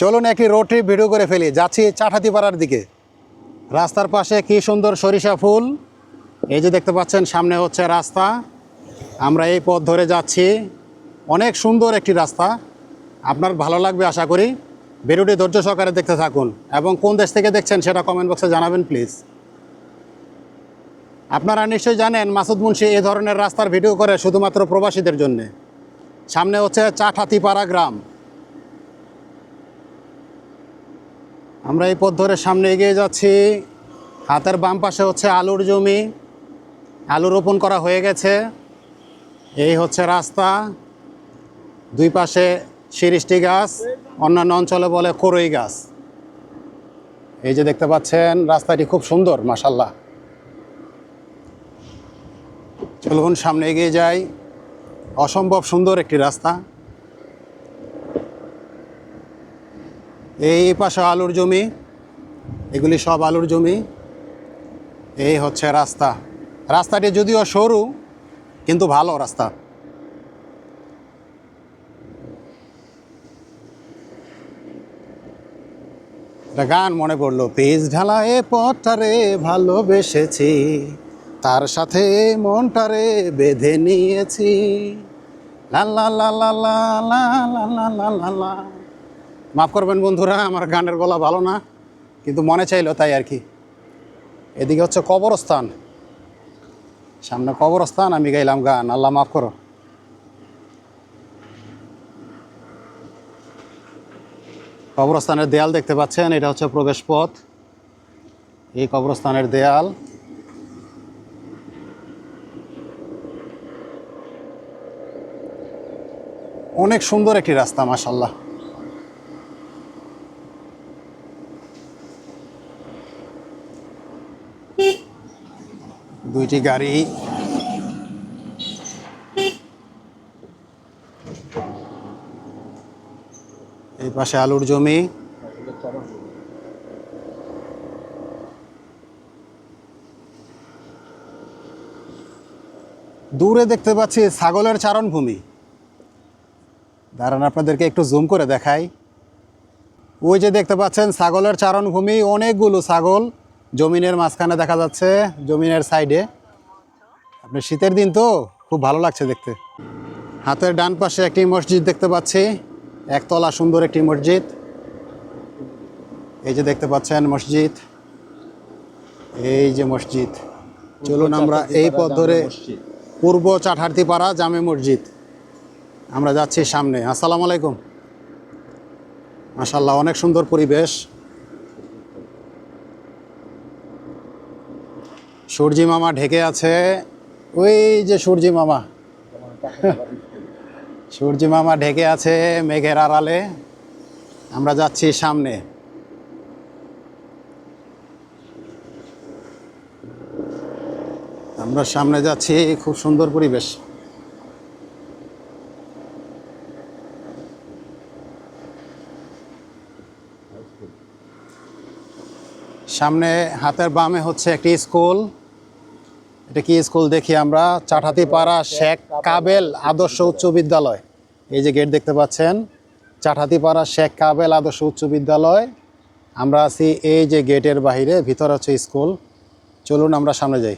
চলুন একটি road trip video করে ফেলি। যাচ্ছি চাঠাতিপাড়ার দিকে। রাস্তার পাশে কি সুন্দর সরিষা ফুল? এই যে দেখতে পাচ্ছেন, সামনে হচ্ছে রাস্তা। আমরা এই পথ ধরে যাচ্ছি। অনেক সুন্দর একটি রাস্তা। আপনার ভালো লাগবে আশা করি। ভিডিওটি ধৈর্য সহকারে দেখতে থাকুন এবং কোন দেশ থেকে দেখছেন সেটা কমেন্ট বক্সে জানাবেন প্লিজ আপনারা নিশ্চয়ই জানেন, মাসুদ মুন্সি এই ধরনের রাস্তার ভিডিও করে শুধুমাত্র প্রবাসীদের জন্যে। সামনে হচ্ছে চাঠাতিপাড়া গ্রাম। আমরা এই পথ ধরে সামনে এগিয়ে যাচ্ছি। হাতের বাম পাশে হচ্ছে আলুর জমি। আলু রোপণ করা হয়ে গেছে। এই হচ্ছে রাস্তা। দুই পাশে শিরিষ্টি গাছ, অন্যান্য অঞ্চলে বলে করই গাছ। এই যে দেখতে পাচ্ছেন, রাস্তাটি খুব সুন্দর মাসাল্লাহ চলুন সামনে এগিয়ে যাই। অসম্ভব সুন্দর একটি রাস্তা। এই পাশে আলুর জমি এগুলি সব আলুর জমি এই হচ্ছে রাস্তা রাস্তাটি যদিও সরু কিন্তু ভালো রাস্তা একটা গান মনে পড়ল পেজ ঢালা এ পথটারে ভালোবেসেছি তার সাথে মনটারে বেঁধে নিয়েছি লা লা লা লা লা লা লা লা লা লা মাফ করবেন বন্ধুরা, আমার গানের গলা ভালো না, কিন্তু মনে চাইলো তাই আর কি। এদিকে হচ্ছে কবরস্থান। সামনে কবরস্থান, আমি গাইলাম গান, আল্লাহ মাফ করো। কবরস্থানের দেয়াল দেখতে পাচ্ছেন, এটা হচ্ছে প্রবেশ পথ। এই কবরস্থানের দেয়াল। অনেক সুন্দর একটি রাস্তা মাসাল্লাহ দুইটি গাড়ি। এই পাশে আলুর জমি। দূরে দেখতে পাচ্ছি ছাগলের চারণভূমি। দাঁড়ান, আপনাদেরকে একটু জুম করে দেখাই। ওই যে দেখতে পাচ্ছেন, ছাগলের চারণভূমি, অনেকগুলো ছাগল। জমিনের মাঝখানে দেখা যাচ্ছে জমিনের সাইডে। আপনি শীতের দিন তো খুব ভালো লাগছে দেখতে। হাতের ডান পাশে একটি মসজিদ দেখতে পাচ্ছি একতলা সুন্দর একটি মসজিদ। এই যে দেখতে পাচ্ছেন মসজিদ এই যে মসজিদ। চলুন আমরা এই পথ ধরে পূর্ব চাঠার্তিপাড়া জামে মসজিদ। আমরা যাচ্ছি সামনে। আসসালামু আলাইকুম। মাশাল্লাহ অনেক সুন্দর পরিবেশ। সূর্যি মামা ঢেকে আছে। ওই যে সূর্যি মামা। সূর্যি মামা ঢেকে আছে মেঘের আড়ালে। আমরা যাচ্ছি সামনে। আমরা সামনে যাচ্ছি, খুব সুন্দর পরিবেশ। সামনে হাতের বামে হচ্ছে একটি স্কুল। এটা কি স্কুল দেখি আমরা? চাঠাতিপাড়া শেখ কাবেল আদর্শ উচ্চ বিদ্যালয়। এই যে গেট দেখতে পাচ্ছেন, চাঠাতিপাড়া শেখ কাবেল আদর্শ উচ্চ বিদ্যালয়। আমরা আছি এই যে গেটের বাইরে ভিতরে হচ্ছে স্কুল। চলুন আমরা সামনে যাই।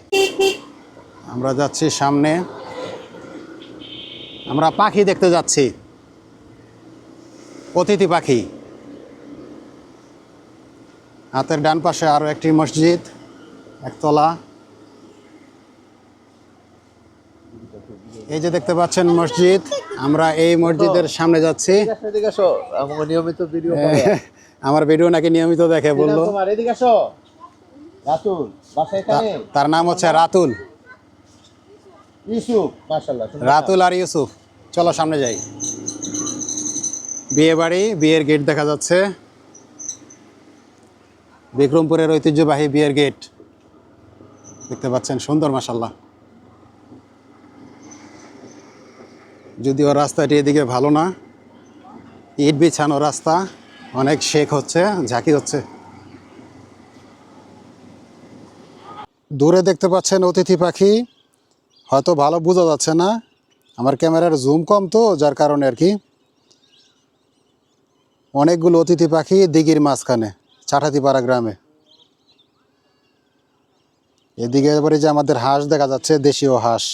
আমরা যাচ্ছি সামনে। আমরা পাখি দেখতে যাচ্ছি। অতিথি পাখি। হাতের ডান পাশে আরও একটি মসজিদ, একতলা। এই যে দেখতে পাচ্ছেন মসজিদ, আমরা এই মসজিদের সামনে যাচ্ছি। নিয়মিত আমার ভিডিও নাকি নিয়মিত দেখে বলল। তার নাম হচ্ছে রাতুল। রাতুল আর ইউসুফ। চলো সামনে যাই। বিয়ে বাড়ি, বিয়ের গেট দেখা যাচ্ছে। বিক্রমপুরের ঐতিহ্যবাহী বিয়ের গেট। দেখতে পাচ্ছেন সুন্দর মাসাল্লাহ যদিও রাস্তাটি এদিকে ভালো না, ইট বিছানো রাস্তা, অনেক শেক হচ্ছে, ঝাঁকি হচ্ছে। দূরে দেখতে পাচ্ছেন অতিথি পাখি, হয়তো ভালো বোঝা যাচ্ছে না। আমার ক্যামেরার জুম কম তো, যার কারণে আর কি। অনেকগুলো অতিথি পাখি দিঘির মাঝখানে চাটাতিপাড়া গ্রামে। এদিকে এবারে যে আমাদের হাঁস দেখা যাচ্ছে, দেশীয় হাঁস।